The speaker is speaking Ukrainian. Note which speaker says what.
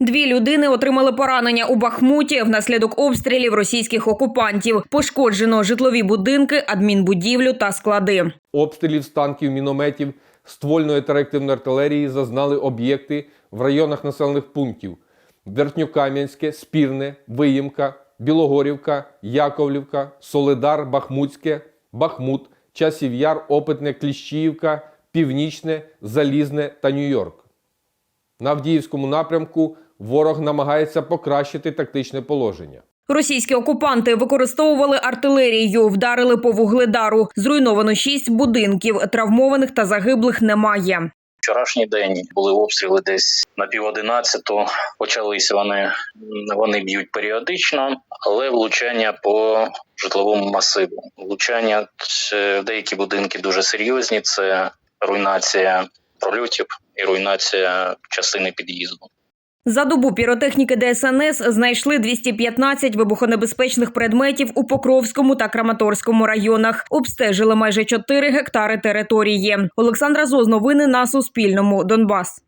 Speaker 1: Дві людини отримали поранення у Бахмуті внаслідок обстрілів російських окупантів. Пошкоджено житлові будинки, адмінбудівлю та склади.
Speaker 2: Обстрілів з танків, мінометів, ствольної та реактивної артилерії зазнали об'єкти в районах населених пунктів: Верхньокам'янське, Спірне, Виїмка, Білогорівка, Яковлівка, Солидар, Бахмутське, Бахмут, Часів Яр, Опитне, Кліщіївка, Північне, Залізне та Нью-Йорк. На Авдіївському напрямку ворог намагається покращити тактичне положення.
Speaker 1: Російські окупанти використовували артилерію, вдарили по вугледару. Зруйновано шість будинків. Травмованих та загиблих немає.
Speaker 3: Вчорашній день були обстріли десь на пів одинадцяту. Почалися вони вони б'ють періодично, але влучання по житловому масиву. Влучання в деякі будинки дуже серйозні. Це руйнація прольотів і руйнація частини під'їзду.
Speaker 1: За добу піротехніки ДСНС знайшли 215 вибухонебезпечних предметів у Покровському та Краматорському районах. Обстежили майже 4 гектари території. Олександра Зоз, новини на Суспільному. Донбас.